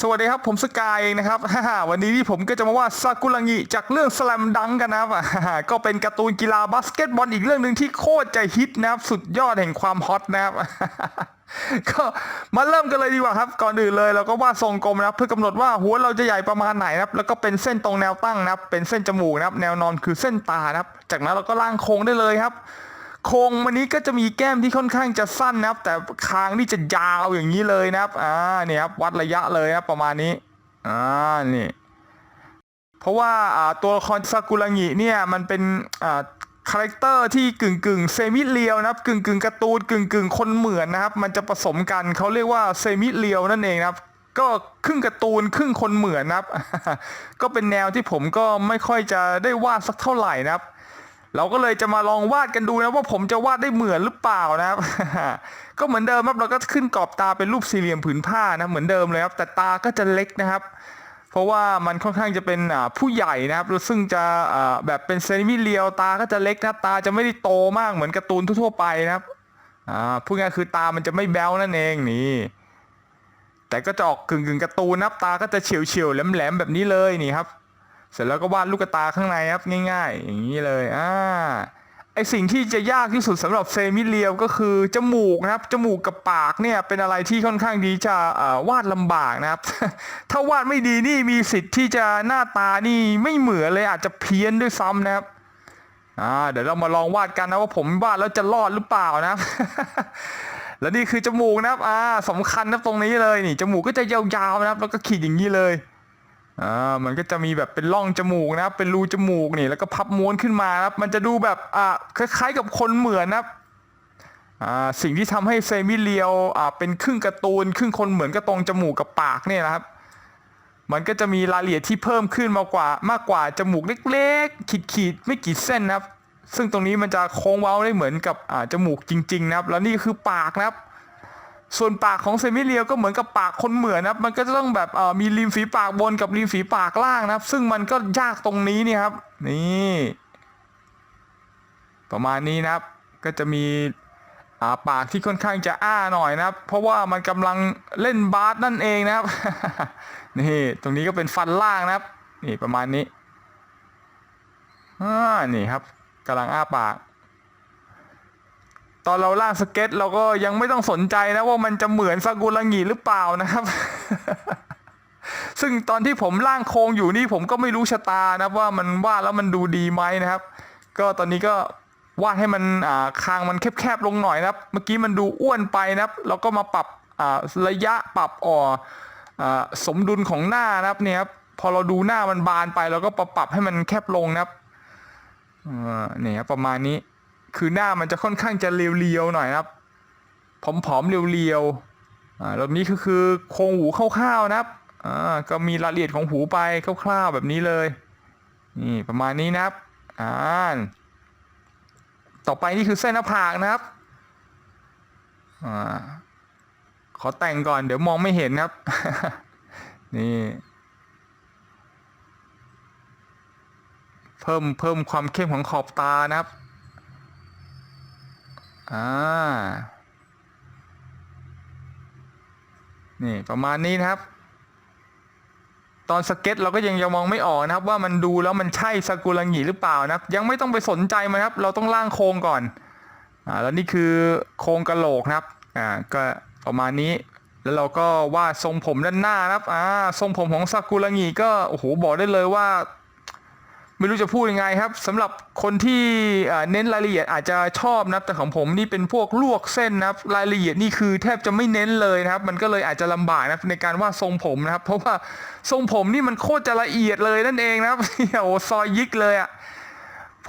สวัสดีครับผมสกายเองนะครับวันนี้ที่ผมก็จะมาวาดซากุระงิจากเรื่องสแลมดังกันนะครับก็เป็นการ์ตูนกีฬาบาสเกตบอลอีกเรื่องหนึ่งที่โคตรจะฮิตนะครับสุดยอดแห่งความฮอตนะครับก็มาเริ่มกันเลยดีกว่าครับ ก่อนอื่นเลยเราก็วาดทรงกลมนะครับ เพื่อกำหนดว่าหัวเราจะใหญ่ประมาณไหนนะครับ แล้วก็เป็นเส้นตรงแนวตั้งนะครับ เป็นเส้นจมูกนะครับ แนวนอนคือเส้นตานะครับ จากนั้นเราก็ล่างโค้งได้เลยครับ โครงวันนี้ก็จะมีแก้มที่ค่อนข้างจะสั้นนะครับ แต่คางนี่จะยาวอย่างนี้เลยนะครับอ่าเนี่ยครับวัดระยะเลยนะครับประมาณนี้อ่านี่เพราะว่าอ่าตัวละครซากุระงิเนี่ยมันเป็นอ่าคาแรคเตอร์ที่กึ่งกึ่งเซมิเรียวนะครับกึ่งกึ่งการ์ตูนกึ่งกึ่งคนเหมือนนะครับ มันจะผสมกันเขาเรียกว่าเซมิเรียวนั่นเองนะครับ ก็ครึ่งการ์ตูนครึ่งคนเหมือนนะครับ ก็เป็นแนวที่ผมก็ไม่ค่อยจะได้วาดสักเท่าไหร่นะครับ เราก็เลยจะมาลองวาดกันดูนะว่าผมจะวาดได้เหมือนหรือเปล่านะครับ ก็เหมือนเดิมครับเราก็ขึ้นกรอบตาเป็นรูปสี่เหลี่ยมผืนผ้านะเหมือนเดิมเลยครับ แต่ตาก็จะเล็กนะครับ เพราะว่ามันค่อนข้างจะเป็นผู้ใหญ่นะครับซึ่งจะแบบเป็นเซนิมิเรียวตาก็จะเล็กนะตาจะไม่ได้โตมากเหมือนการ์ตูนทั่วๆไปนะครับพูดง่ายคือตามันจะไม่แบวนั่นเองนี่แต่ก็จะออกกึ่งกึ่งๆการ์ตูนนะตาก็จะเฉียวเฉียวๆแหลมแหลมๆแบบนี้เลยนี่ครับ เสร็จแล้วก็วาดลูกตาข้างในครับง่าย ๆ อย่างนี้เลยอ่าไอสิ่งที่จะยากที่สุดสำหรับเซมิเรียวก็คือจมูกนะครับจมูกกับปากเนี่ยเป็นอะไรที่ค่อนข้างดีจะวาดลำบากนะครับ ถ้าวาดไม่ดีนี่มีสิทธิ์ที่จะหน้าตานี่ไม่เหมือนเลยอาจจะเพี้ยนด้วยซ้ำนะครับอ่าเดี๋ยวเรามาลองวาดกันนะว่าผมวาดแล้วจะรอดหรือเปล่านะและนี่คือจมูกนะครับอ่าสำคัญนะตรงนี้เลยนี่จมูกก็จะยาวๆนะครับ แล้วก็ขีดอย่างนี้เลย อ่ามันก็จะมีแบบเป็นร่องจมูกนะครับ เป็นรูจมูกนี่แล้วก็พับม้วนขึ้นมาครับ มันจะดูแบบอ่าคล้ายๆกับคนเหมือนนะครับอ่าสิ่งที่ทำให้เซมิเรียวอ่าเป็นครึ่งการ์ตูนครึ่งคนเหมือนกับตรงจมูกกับปากเนี่ยนะครับ มันก็จะมีรายละเอียดที่เพิ่มขึ้นมากกว่ามากกว่าจมูกเล็กๆ ขีดๆไม่กี่เส้นนะครับ ซึ่งตรงนี้มันจะโค้งเว้าได้เหมือนกับอ่าจมูกจริง ๆ นะครับ แล้วนี่คือปากนะครับ ส่วนปากของเซมิเรียวก็เหมือนกับปากคนเหมือนนะครับ มันก็จะต้องแบบเอ่อมีริมฝีปากบนกับริมฝีปากล่างนะครับ ซึ่งมันก็ยากตรงนี้นี่ครับ นี่ ประมาณนี้นะครับ ก็จะมีอ่าปากที่ค่อนข้างจะอ้าหน่อยนะครับ เพราะว่ามันกำลังเล่นบาสนั่นเองนะครับ นี่ตรงนี้ก็เป็นฟันล่างนะครับ นี่ประมาณนี้อ่านี่ครับกำลังอ้าปาก ตอนเราล่างสเก็ตเราก็ยังไม่ต้องสนใจนะว่ามันจะเหมือนซากุระงิหรือเปล่านะครับ ซึ่งตอนที่ผมล่างโครงอยู่นี่ผมก็ไม่รู้ชะตานะว่ามันวาดแล้วมันดูดีไหมนะครับ ก็ตอนนี้ก็วาดให้มันคางมันแคบๆลงหน่อยนะครับ เมื่อกี้มันดูอ้วนไปนะครับ เราก็มาปรับระยะปรับอ่อสมดุลของหน้านะครับเนี่ยครับพอเราดูหน้ามันบานไปเราก็ปรับให้มันแคบลงนะครับเนี่ยครับประมาณนี้ คือหน้ามันจะค่อนข้างจะเรียวๆหน่อยนะครับผอมๆเรียวๆอ่าแล้วนี้ก็คือโครงหูคร่าวๆนะครับอ่าก็มีรายละเอียดของหูไปคร่าวๆแบบนี้เลยนี่ประมาณนี้นะครับอ่าต่อไปนี่คือเส้นหน้าผากนะครับอ่าขอแต่งก่อนเดี๋ยวมองไม่เห็นครับ นี่เพิ่มเพิ่มความเข้มของขอบตานะครับ อ่า นี่ประมาณนี้นะครับ ตอนสเก็ตเราก็ยังยังมองไม่ออกนะครับ ว่ามันดูแล้วมันใช่ซากุระงิหรือเปล่านะครับ ยังไม่ต้องไปสนใจมันครับ เราต้องล่างโครงก่อน อ่า แล้วนี่คือโครงกระโหลกนะครับ อ่า ก็ประมาณนี้แล้วเราก็วาดทรงผมด้านหน้านะครับ อ่า ทรงผมของซากุระงิก็ โอ้โห บอกได้เลยว่า ไม่รู้จะพูดยังไงครับสำหรับคนที่เน้นรายละเอียดอาจจะชอบนะแต่ของผมนี่เป็นพวกลวกเส้นนะครับรายละเอียดนี่คือแทบจะไม่เน้นเลยนะครับ มันก็เลยอาจจะลำบากนะในการวาดทรงผมนะครับ เพราะว่าทรงผมนี่มันโคตรจะละเอียดเลยนั่นเองนะครับโอ้ซอยยิกเลยอะ่ะ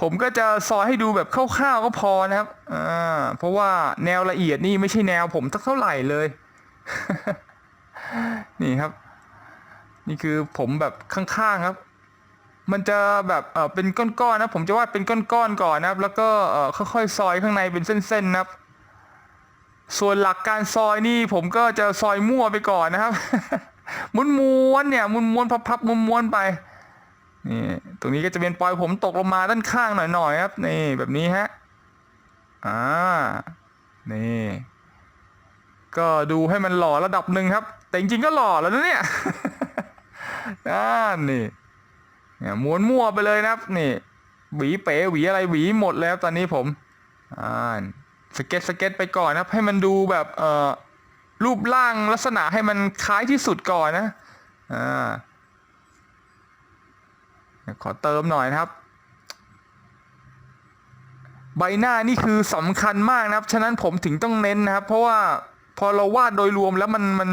ผมก็จะซอยให้ดูแบบคร่าวๆก็พอนะครับอ่าเพราะว่าแนวละเอียดนี่ไม่ใช่แนวผมสักเท่าไหร่เลย นี่ครับ นี่คือผมแบบข้างๆครับ มันจะแบบเออเป็นก้อนๆนะ ผมจะวาดเป็นก้อนๆก่อนนะครับ แล้วก็เออค่อยๆซอยข้างในเป็นเส้นๆนะครับ ส่วนหลักการซอยนี่ผมก็จะซอยมั่วไปก่อนนะครับม้วนๆเนี่ยม้วนๆพับๆม้วนๆไปนี่ตรงนี้ก็จะเป็นปลอยผมตกลงมาด้านข้างหน่อยๆครับนี่แบบนี้ฮะอ่านี่ก็ดูให้มันหล่อระดับหนึ่งครับ แต่จริงๆก็หล่อแล้วนะเนี่ยนั่นนี่ เนี่ยม้วนมั่วไปเลยนะครับนี่หวีเป๋หวีอะไรหวีหมดแล้วตอนนี้ผมอ่าสเก็ตสเก็ตไปก่อนนะครับให้มันดูแบบเอ่อรูปร่างลักษณะให้มันคล้ายที่สุดก่อนนะอ่าขอเติมหน่อยนะครับ ใบหน้านี่คือสำคัญมากนะครับ ฉะนั้นผมถึงต้องเน้นนะครับ เพราะว่า พอเราวาดโดยรวมแล้วมันมัน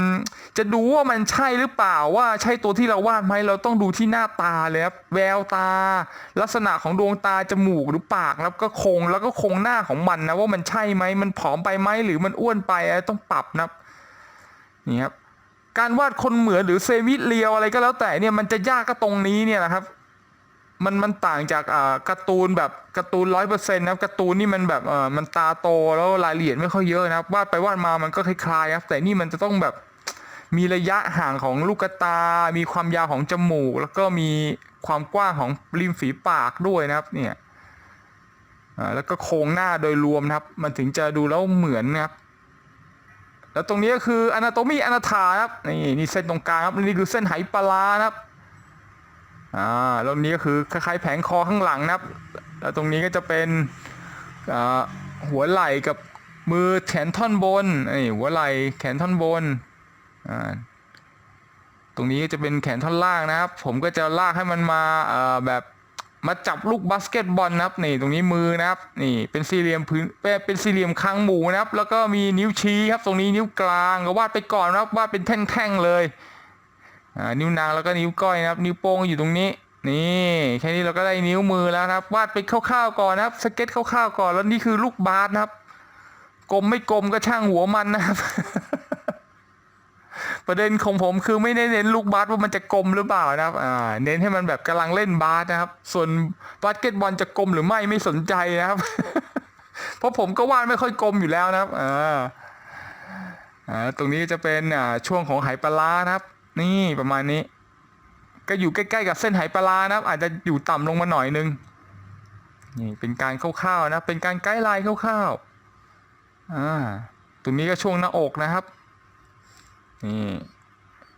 จะดูว่ามันใช่หรือเปล่าว่าใช่ตัวที่เราวาดไหมเราต้องดูที่หน้าตาเลยครับแววตา ลักษณะของดวงตาจมูกหรือปากแล้วก็โครงแล้วก็โครงหน้าของมันนะว่ามันใช่ไหมมันผอมไปไหมหรือมันอ้วนไปอะไรต้องปรับนะนี่ครับการวาดคนเหมือนหรือเซมิเรียวอะไรก็แล้วแต่เนี่ยมันจะยากก็ตรงนี้เนี่ยนะครับ มันมันต่างจากอ่าการ์ตูนแบบการ์ตูนร้อยเปอร์เซ็นต์นะครับการ์ตูนนี่มันแบบเออมันตาโตแล้วรายละเอียดไม่ค่อยเยอะนะครับวาดไปวาดมามันก็คล้ายๆครับแต่นี่มันจะต้องแบบมีระยะห่างของลูกตา มีความยาวของจมูก แล้วก็มีความกว้างของริมฝีปากด้วยนะครับเนี่ยอ่าแล้วก็โครงหน้าโดยรวมนะครับ มันถึงจะดูแล้วเหมือนนะครับ แล้วตรงนี้ก็คืออนาโตมีอนาถาครับนี่นี่เส้นตรงกลางครับนี่คือเส้นไหปลาร้านะครับ อ่าแล้วนี้ก็คือคล้ายๆแผงคอข้างหลังนะครับ แล้วตรงนี้ก็จะเป็นอ่าหัวไหล่กับมือแขนท่อนบนนี่หัวไหล่แขนท่อนบนอ่าตรงนี้ก็จะเป็นแขนท่อนล่างนะครับ ผมก็จะลากให้มันมาเอ่อแบบมาจับลูกบาสเกตบอลนะครับนี่ตรงนี้มือนะครับนี่เป็นสี่เหลี่ยมพื้นเป็นเป็นสี่เหลี่ยมคางหมูนะครับ แล้วก็มีนิ้วชี้ครับ ตรงนี้นิ้วกลางก็วาดไปก่อนนะครับวาดเป็นแท่งๆเลย นิ้วนางแล้วก็นิ้วก้อยนะครับ นิ้วโป้งอยู่ตรงนี้ นี่แค่นี้เราก็ได้นิ้วมือแล้วนะครับวาดไปคร่าวๆก่อนนะครับ สเก็ตคร่าวๆก่อนแล้วนี่คือลูกบาสนะครับกลมไม่กลมก็ช่างหัวมันนะครับ ประเด็นของผมคือไม่ได้เน้นลูกบาสว่ามันจะกลมหรือเปล่านะครับอ่าเน้นให้มันแบบกำลังเล่นบาสนะครับ ส่วนบาสเกตบอลจะกลมหรือไม่ไม่สนใจนะครับ เพราะผมก็วาดไม่ค่อยกลมอยู่แล้วนะครับอ่าตรงนี้จะเป็นช่วงของไหปลาร้านะครับ นี่ประมาณนี้ ก็อยู่ใกล้ๆกับเส้นไหปลานะครับ อาจจะอยู่ต่ำลงมาหน่อยนึงนี่เป็นการคร่าวๆนะ เป็นการไกด์ไลน์คร่าวๆอ่าตรงนี้ก็ช่วงหน้าอกนะครับ นี่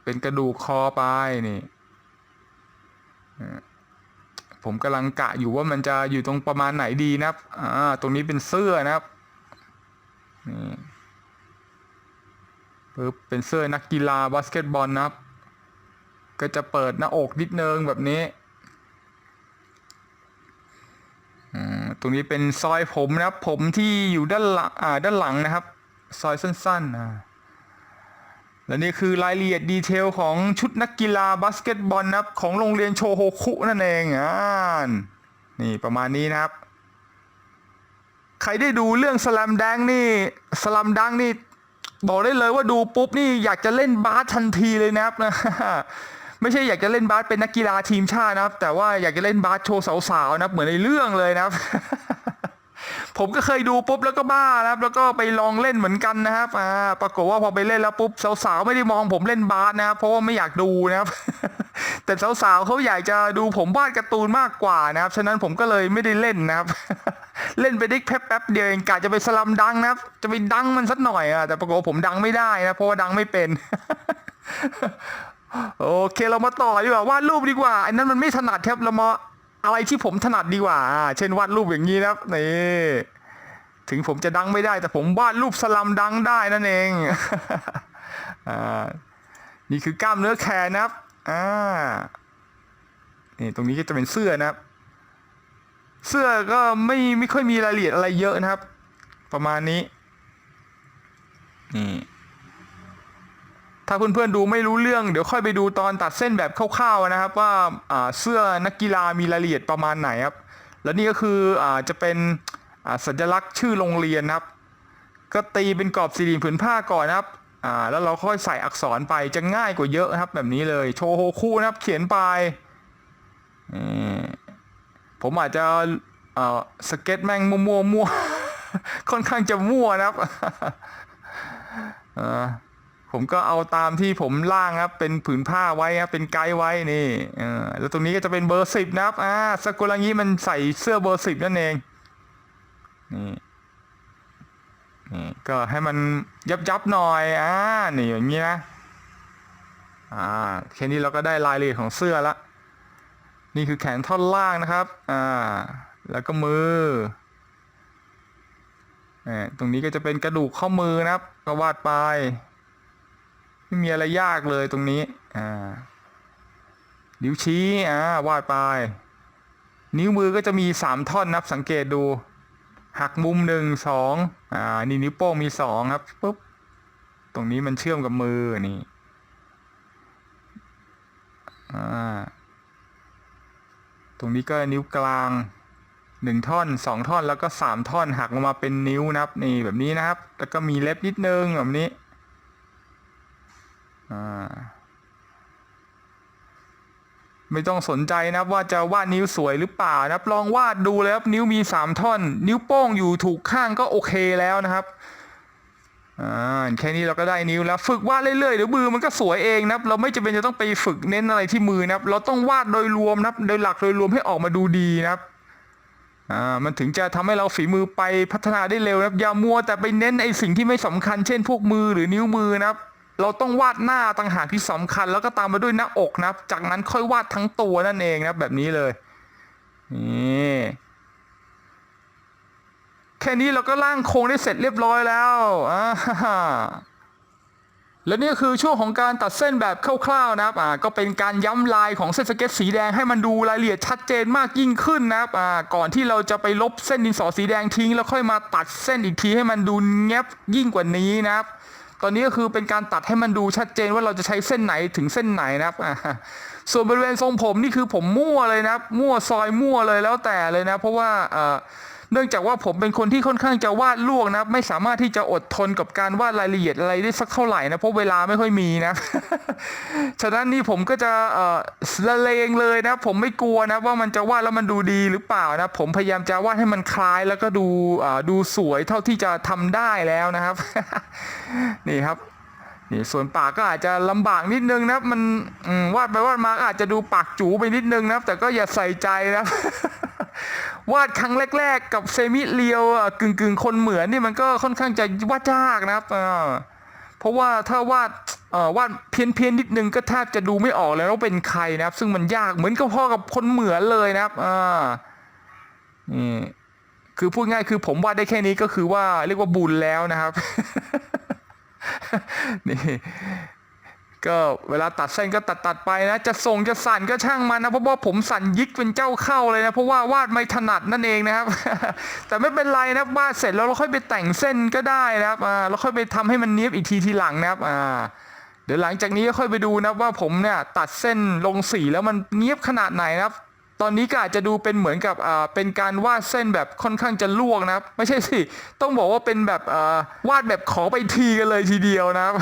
เป็นกระดูกคอไปนี่ผมกำลังกะอยู่ว่ามันจะอยู่ตรงประมาณไหนดีนะครับอ่าตรงนี้เป็นเสื้อนะครับ นี่ปึ๊บเป็นเสื้อนักกีฬาบาสเกตบอลนะครับ ก็จะเปิดหน้าอกนิดนึงแบบนี้อืมตรงนี้เป็นซอยผมนะครับ ผมที่อยู่ด้านหลังอ่าด้านหลังนะครับ ซอยสั้นๆอ่าและนี่คือรายละเอียดดีเทลของชุดนักกีฬาบาสเกตบอลนะครับ ของโรงเรียนโชโฮคุนั่นเองอ่านี่ประมาณนี้นะครับ ใครได้ดูเรื่องสลัมดังนี่สลัมดังนี่บอกได้เลยว่าดูปุ๊บนี่อยากจะเล่นบาสทันทีเลยนะครับนะ ไม่ใช่อยากจะเล่นบาสเป็นนักกีฬาทีมชาตินะครับ แต่ว่าอยากจะเล่นบาสโชว์สาวๆนะครับเหมือนในเรื่องเลยนะครับ ผมก็เคยดูปุ๊บแล้วก็บ้านะครับ แล้วก็ไปลองเล่นเหมือนกันนะครับอ่าปรากฏว่าพอไปเล่นแล้วปุ๊บสาวๆไม่ได้มองผมเล่นบาสนะครับเพราะว่าไม่อยากดูนะครับแต่สาวๆเขาอยากจะดูผมวาดการ์ตูนมากกว่านะครับ ฉะนั้นผมก็เลยไม่ได้เล่นนะครับ เล่นไปได้แป๊บแป๊บเดียวเองกะจะไปสลัมดังนะครับ จะไปดังมันสักหน่อยอะแต่ปรากฏผมดังไม่ได้นะเพราะว่าดังไม่เป็น โอเคเรามาต่อดีกว่าวาดรูปดีกว่าอันนั้นมันไม่ถนัดครับเรามาอะไรที่ผมถนัดดีกว่า เช่นวาดรูปอย่างนี้นะครับนี่ถึงผมจะดังไม่ได้ แต่ผมวาดรูปสลัมดังได้นั่นเองอ่านี่คือกล้ามเนื้อแขนนะครับอ่านี่ตรงนี้ก็จะเป็นเสื้อนะครับ เสื้อก็ไม่ไม่ค่อยมีรายละเอียดอะไรเยอะนะครับ ประมาณนี้นี่ ถ้าเพื่อนๆดูไม่รู้เรื่องเดี๋ยวค่อยไปดูตอนตัดเส้นแบบคร่าวๆนะครับ ว่าเสื้อนักกีฬามีรายละเอียดประมาณไหนครับ แล้วนี่ก็คืออจะเป็นสัญลักษณ์ชื่อโรงเรียนครับ ก็ตีเป็นกรอบสี่เหลี่ยมผืนผ้าก่อนนะครับแล้วเราค่อยใส่อักษรไปจะง่ายกว่าเยอะครับ แบบนี้เลยโชโฮคุนะครับ เขียนไปผมอาจจะสเก็ตแม่งมั่วๆมั่วค่อนข้างจะมั่วนะครับ ผมก็เอาตามที่ผมล่างครับ เป็นผืนผ้าไว้ครับเป็นไกด์ไว้นี่แล้วตรงนี้ก็จะเป็นเบอร์สิบนะครับอ่าสกุลังยีมันใส่เสื้อเบอร์สิบนั่นเองนี่นี่ก็ให้มันยับยับหน่อยอ่านี่อย่างนี้นะอ่าแค่นี้เราก็ได้รายละเอียดของเสื้อละนี่คือแขนท่อนล่างนะครับอ่าแล้วก็มือเอ่อตรงนี้ก็จะเป็นกระดูกข้อมือนะครับ ก็วาดไป ไม่มีอะไรยากเลยตรงนี้ อ่า นิ้วชี้ อ่าวาดไป นิ้วมือก็จะมีสามท่อนนับสังเกตดู หักมุมหนึ่งสองอ่า นี่นิ้วโป้งมีสองครับ ปุ๊บ ตรงนี้มันเชื่อมกับมือนี่ อ่า ตรงนี้ก็นิ้วกลางหนึ่งท่อนสองท่อนแล้วก็สามท่อนหักลงมาเป็นนิ้วนะครับ นี่แบบนี้นะครับ แล้วก็มีเล็บนิดนึงแบบนี้ ไม่ต้องสนใจนะครับว่าจะวาดนิ้วสวยหรือเปล่านะครับลองวาดดูเลยครับนิ้วมีสามท่อน นิ้วโป้งอยู่ถูกข้างก็โอเคแล้วนะครับอ่าแค่นี้เราก็ได้นิ้วแล้ว ฝึกวาดเรื่อยๆเดี๋ยวมือมันก็สวยเองนะครับ เราไม่จำเป็นจะต้องไปฝึกเน้นอะไรที่มือนะครับ เราต้องวาดโดยรวมนะครับ โดยหลักโดยรวมให้ออกมาดูดีนะครับอ่ามันถึงจะทำให้เราฝีมือไปพัฒนาได้เร็วนะครับอย่ามัวแต่ไปเน้นไอ้สิ่งที่ไม่สำคัญเช่นพวกมือหรือนิ้วมือนะครับ เราต้องวาดหน้าต่างหากที่สำคัญ แล้วก็ตามมาด้วยหน้าอกนะครับจากนั้นค่อยวาดทั้งตัวนั่นเองนะแบบนี้เลยนี่แค่นี้เราก็ร่างโครงได้เสร็จเรียบร้อยแล้วอ่าและนี่คือช่วงของการตัดเส้นแบบคร่าวๆนะครับอ่าก็เป็นการย้ำลายของเส้นสเก็ตสีแดงให้มันดูรายละเอียดชัดเจนมากยิ่งขึ้นนะครับอ่าก่อนที่เราจะไปลบเส้นดินสอสีแดงทิ้ง แล้วค่อยมาตัดเส้นอีกทีให้มันดูแงบยิ่งกว่านี้นะครับ ตอนนี้ก็คือเป็นการตัดให้มันดูชัดเจนว่าเราจะใช้เส้นไหนถึงเส้นไหนนะครับส่วนบริเวณทรงผมนี่คือผมมั่วเลยนะครับ มั่วซอยมั่วเลยแล้วแต่เลยนะ เพราะว่า เนื่องจากว่าผมเป็นคนที่ค่อนข้างจะวาดลวกนะไม่สามารถที่จะอดทนกับการวาดรายละเอียดอะไรได้สักเท่าไหร่นะเพราะเวลาไม่ค่อยมีนะ ฉะนั้นนี่ผมก็จะเออละเลงเลยนะ ผมไม่กลัวนะว่ามันจะวาดแล้วมันดูดีหรือเปล่านะผมพยายามจะวาดให้มันคล้ายแล้วก็ดูดูสวยเท่าที่จะทำได้แล้วนะครับ นี่ครับ นี่ส่วนปากก็อาจจะลำบากนิดนึงนะครับ มันมวาดไปวาดมาอาจจะดูปากจูไปนิดนึงนะครับ แต่ก็อย่าใส่ใจนะครับวาดครั้งแรก ๆ กับเซมิเรียวกึ่งกึ่งๆคนเหมือนนี่มันก็ค่อนข้างจะวาดยากนะครับเพราะว่าถ้าวาดวาดเพี้ยนเพียนๆนิดนึงก็แทบจะดูไม่ออกเลยว่าเป็นใครนะครับ ซึ่งมันยากเหมือนกับพ่อกับคนเหมือนเลยนะครับอ่นี่คือพูดง่ายคือผมวาดได้แค่นี้ก็คือว่าเรียกว่าบุญแล้วนะครับ นี่ก็เวลาตัดเส้นก็ตัดตัดไปนะจะส่งจะสั่นก็ช่างมันนะเพราะว่าผมสั่นยิกเป็นเจ้าเข้าเลยนะเพราะว่าวาดไม่ถนัดนั่นเองนะครับ แต่ไม่เป็นไรนะวาดเสร็จแล้วเราค่อยไปแต่งเส้นก็ได้นะครับอ่าเราค่อยไปทำให้มันเนี้ยบอีกทีทีหลังนะครับอ่าเดี๋ยวหลังจากนี้ก็ค่อยไปดูนะว่าผมเนี่ยตัดเส้นลงสีแล้วมันเนี้ยบขนาดไหนนะครับ ตอนนี้ก็อาจจะดูเป็นเหมือนกับเป็นการวาดเส้นแบบค่อนข้างจะลวกนะครับ ไม่ใช่สิ ต้องบอกว่าเป็นแบบวาดแบบขอไปทีกันเลยทีเดียวนะครับ